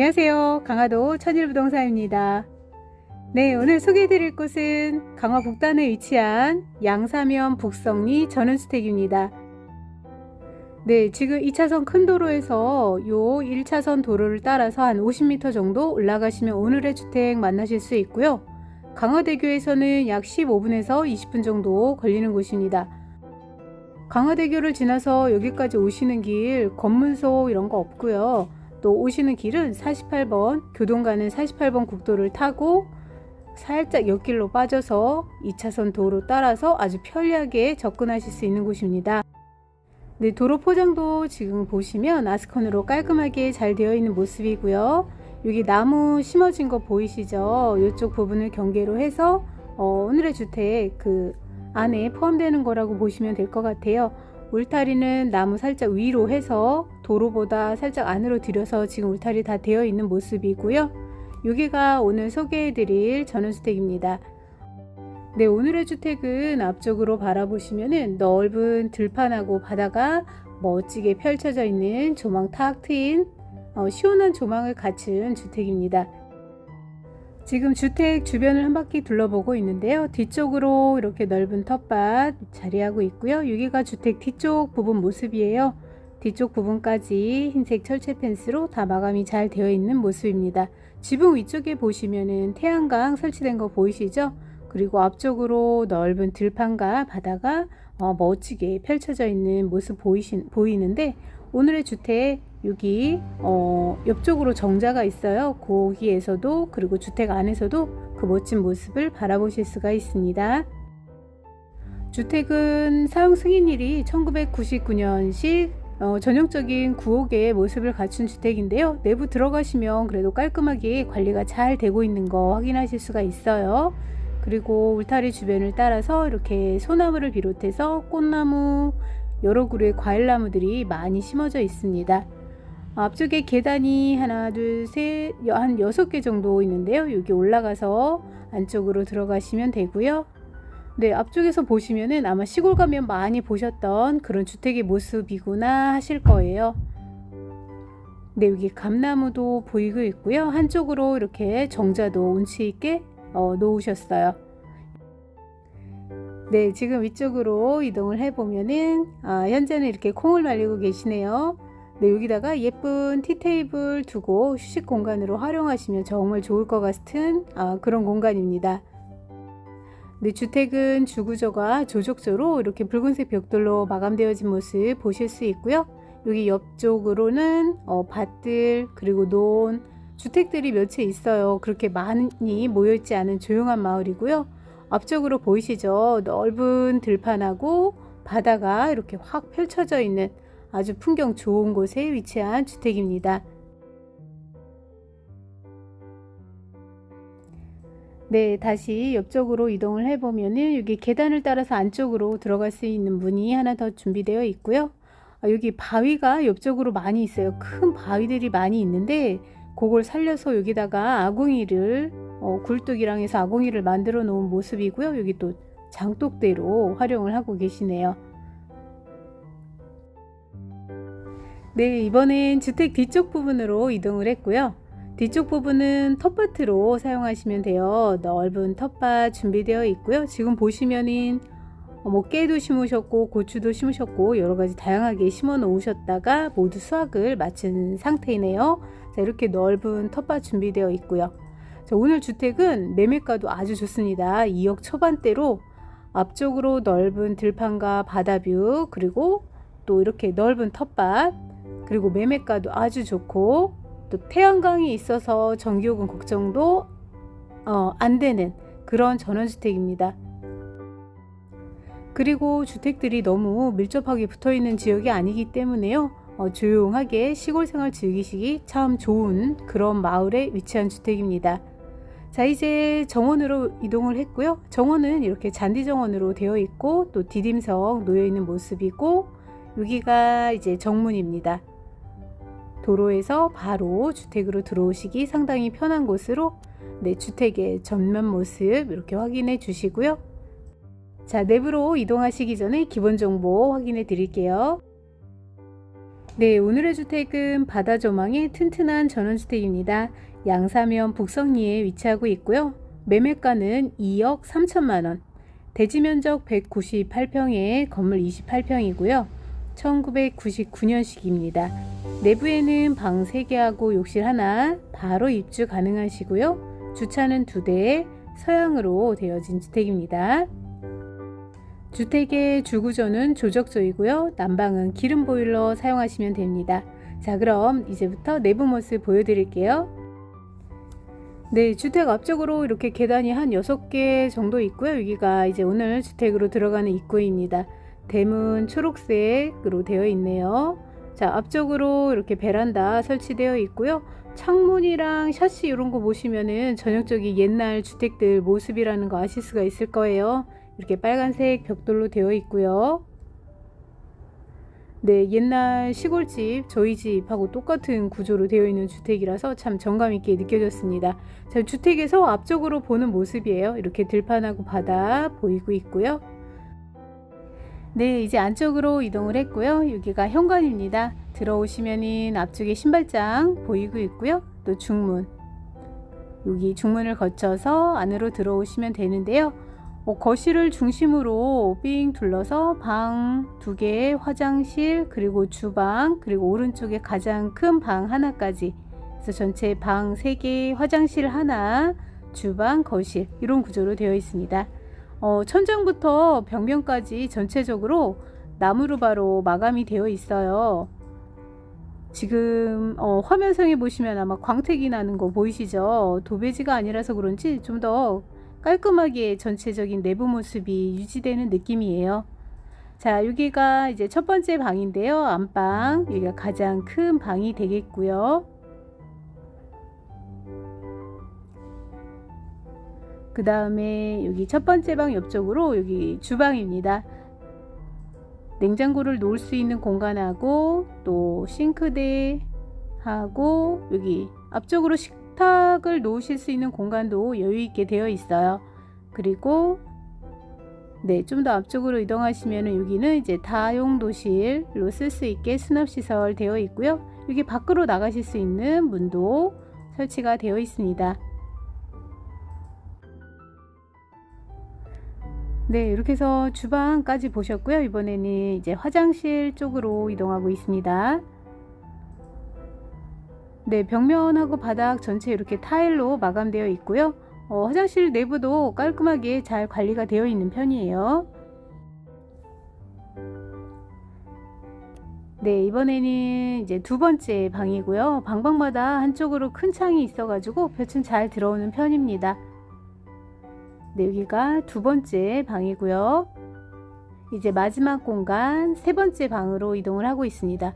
안녕하세요. 강화도 천일부동산입니다. 네, 오늘 소개해드릴 곳은 강화 북단에 위치한 양사면 북성리 전원주택입니다. 네, 지금 2차선 큰 도로에서 요 1차선 도로를 따라서 한 50m 정도 올라가시면 오늘의 주택 만나실 수 있고요. 강화대교에서는 약 15분에서 20분 정도 걸리는 곳입니다. 강화대교를 지나서 여기까지 오시는 길 검문소 이런 거 없고요. 또 오시는 길은 48번 교동 가는 48번 국도를 타고 살짝 옆길로 빠져서 2차선 도로 따라서 아주 편리하게 접근하실 수 있는 곳입니다. 네, 도로 포장도 지금 보시면 아스콘으로 깔끔하게 잘 되어 있는 모습이고요. 여기 나무 심어진 거 보이시죠? 이쪽 부분을 경계로 해서 어, 오늘의 주택 그 안에 포함되는 거라고 보시면 될 것 같아요. 울타리는 나무 살짝 위로 해서 도로보다 살짝 안으로 들여서 지금 울타리 다 되어 있는 모습이고요. 여기가 오늘 소개해드릴 전원주택입니다. 네, 오늘의 주택은 앞쪽으로 바라보시면은 넓은 들판하고 바다가 멋지게 펼쳐져 있는 조망 탁 트인 어, 시원한 조망을 갖춘 주택입니다. 지금 주택 주변을 한 바퀴 둘러보고 있는데요. 뒤쪽으로 이렇게 넓은 텃밭 자리하고 있고요. 여기가 주택 뒤쪽 부분 모습이에요. 뒤쪽 부분까지 흰색 철제 펜스로 다 마감이 잘 되어 있는 모습입니다. 지붕 위쪽에 보시면은 태양광 설치된 거 보이시죠? 그리고 앞쪽으로 넓은 들판과 바다가 어, 멋지게 펼쳐져 있는 모습 보이시, 보이는데 오늘의 주택 여기 어, 옆쪽으로 정자가 있어요. 거기에서도 그리고 주택 안에서도 그 멋진 모습을 바라보실 수가 있습니다. 주택은 사용 승인일이 1999년식 어, 전형적인 구옥의 모습을 갖춘 주택인데요. 내부 들어가시면 그래도 깔끔하게 관리가 잘 되고 있는 거 확인하실 수가 있어요. 그리고 울타리 주변을 따라서 이렇게 소나무를 비롯해서 꽃나무, 여러 그루의 과일나무들이 많이 심어져 있습니다. 앞쪽에 계단이 하나, 둘, 셋, 한 여섯 개 정도 있는데요. 여기 올라가서 안쪽으로 들어가시면 되고요. 네, 앞쪽에서 보시면은 아마 시골 가면 많이 보셨던 그런 주택의 모습이구나 하실 거예요. 네, 여기 감나무도 보이고 있고요. 한쪽으로 이렇게 정자도 운치 있게 어, 놓으셨어요. 네, 지금 위쪽으로 이동을 해보면은 아, 현재는 이렇게 콩을 말리고 계시네요. 네, 여기다가 예쁜 티테이블 두고 휴식 공간으로 활용하시면 정말 좋을 것 같은 아, 그런 공간입니다. 네, 주택은 주구조가 조족조로 이렇게 붉은색 벽돌로 마감되어진 모습 보실 수 있고요. 여기 옆쪽으로는 어, 밭들 그리고 논 주택들이 몇 채 있어요. 그렇게 많이 모여있지 않은 조용한 마을이고요. 앞쪽으로 보이시죠? 넓은 들판하고 바다가 이렇게 확 펼쳐져 있는 아주 풍경 좋은 곳에 위치한 주택입니다. 네, 다시 옆쪽으로 이동을 해보면은 여기 계단을 따라서 안쪽으로 들어갈 수 있는 문이 하나 더 준비되어 있고요. 아, 여기 바위가 옆쪽으로 많이 있어요. 큰 바위들이 많이 있는데 그걸 살려서 여기다가 아궁이를 어, 굴뚝이랑 해서 아궁이를 만들어 놓은 모습이고요. 여기 또 장독대로 활용을 하고 계시네요. 네, 이번엔 주택 뒤쪽 부분으로 이동을 했고요. 뒤쪽 부분은 텃밭으로 사용하시면 돼요. 넓은 텃밭 준비되어 있고요. 지금 보시면은 뭐 깨도 심으셨고 고추도 심으셨고 여러 가지 다양하게 심어 놓으셨다가 모두 수확을 마친 상태이네요. 자, 이렇게 넓은 텃밭 준비되어 있고요. 자, 오늘 주택은 매매가도 아주 좋습니다. 2억 초반대로 앞쪽으로 넓은 들판과 바다뷰 그리고 또 이렇게 넓은 텃밭 그리고 매매가도 아주 좋고 또 태양광이 있어서 전기요금 걱정도 어, 안 되는 그런 전원주택입니다. 그리고 주택들이 너무 밀접하게 붙어 있는 지역이 아니기 때문에요. 어, 조용하게 시골 생활 즐기시기 참 좋은 그런 마을에 위치한 주택입니다. 자, 이제 정원으로 이동을 했고요. 정원은 이렇게 잔디 정원으로 되어 있고 또 디딤석 놓여 있는 모습이고 여기가 이제 정문입니다. 도로에서 바로 주택으로 들어오시기 상당히 편한 곳으로 네, 주택의 전면 모습 이렇게 확인해 주시고요. 자, 내부로 이동하시기 전에 기본 정보 확인해 드릴게요. 네, 오늘의 주택은 바다 조망의 튼튼한 전원주택입니다. 양사면 북성리에 위치하고 있고요. 매매가는 2억 3천만 원. 대지 면적 198평에 건물 28평이고요. 1999년식입니다. 내부에는 방 3개하고 욕실 하나 바로 입주 가능하시고요. 주차는 2대 서양으로 되어진 주택입니다. 주택의 주구조는 조적조이고요. 난방은 기름 보일러 사용하시면 됩니다. 자, 그럼 이제부터 내부 모습 보여드릴게요. 네, 주택 앞쪽으로 이렇게 계단이 한 6개 정도 있고요. 여기가 이제 오늘 주택으로 들어가는 입구입니다. 대문 초록색으로 되어 있네요. 자, 앞쪽으로 이렇게 베란다 설치되어 있고요. 창문이랑 샤시 이런 거 보시면은 전형적인 옛날 주택들 모습이라는 거 아실 수가 있을 거예요. 이렇게 빨간색 벽돌로 되어 있고요. 네, 옛날 시골집, 저희 집하고 똑같은 구조로 되어 있는 주택이라서 참 정감 있게 느껴졌습니다. 자, 주택에서 앞쪽으로 보는 모습이에요. 이렇게 들판하고 바다 보이고 있고요. 네, 이제 안쪽으로 이동을 했고요. 여기가 현관입니다. 들어오시면은 앞쪽에 신발장 보이고 있고요. 또 중문. 여기 중문을 거쳐서 안으로 들어오시면 되는데요. 어, 거실을 중심으로 삥 둘러서 방 두 개, 화장실, 그리고 주방, 그리고 오른쪽에 가장 큰 방 하나까지. 그래서 전체 방 세 개, 화장실 하나, 주방, 거실 이런 구조로 되어 있습니다. 어, 천장부터 벽면까지 전체적으로 나무로 바로 마감이 되어 있어요. 지금 어, 화면상에 보시면 아마 광택이 나는 거 보이시죠? 도배지가 아니라서 그런지 좀 더 깔끔하게 전체적인 내부 모습이 유지되는 느낌이에요. 자, 여기가 이제 첫 번째 방인데요. 안방. 여기가 가장 큰 방이 되겠고요. 그 다음에 여기 첫 번째 방 옆쪽으로 여기 주방입니다. 냉장고를 놓을 수 있는 공간하고 또 싱크대 하고 여기 앞쪽으로 식탁을 놓으실 수 있는 공간도 여유 있게 되어 있어요. 그리고 네, 좀 더 앞쪽으로 이동하시면 여기는 이제 다용도실로 쓸 수 있게 수납시설 되어 있고요. 여기 밖으로 나가실 수 있는 문도 설치가 되어 있습니다. 네, 이렇게 해서 주방까지 보셨고요. 이번에는 이제 화장실 쪽으로 이동하고 있습니다. 네, 벽면하고 바닥 전체 이렇게 타일로 마감되어 있고요. 어, 화장실 내부도 깔끔하게 잘 관리가 되어 있는 편이에요. 네, 이번에는 이제 두 번째 방이고요. 방방마다 한쪽으로 큰 창이 있어가지고 볕은 잘 들어오는 편입니다. 네, 여기가 두 번째 방이고요. 이제 마지막 공간 세 번째 방으로 이동을 하고 있습니다.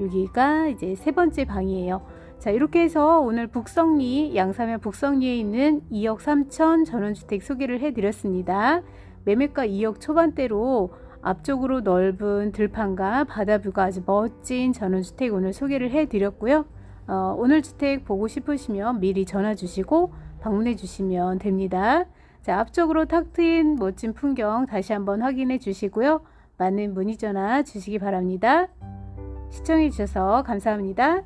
여기가 이제 세 번째 방이에요. 자, 이렇게 해서 오늘 북성리, 양사면 북성리에 있는 2억 3천 전원주택 소개를 해드렸습니다. 매매가 2억 초반대로 앞쪽으로 넓은 들판과 바다뷰가 아주 멋진 전원주택 오늘 소개를 해드렸고요. 어, 오늘 주택 보고 싶으시면 미리 전화 주시고 방문해 주시면 됩니다. 자, 앞쪽으로 탁 트인 멋진 풍경 다시 한번 확인해 주시고요. 많은 문의 전화 주시기 바랍니다. 시청해 주셔서 감사합니다.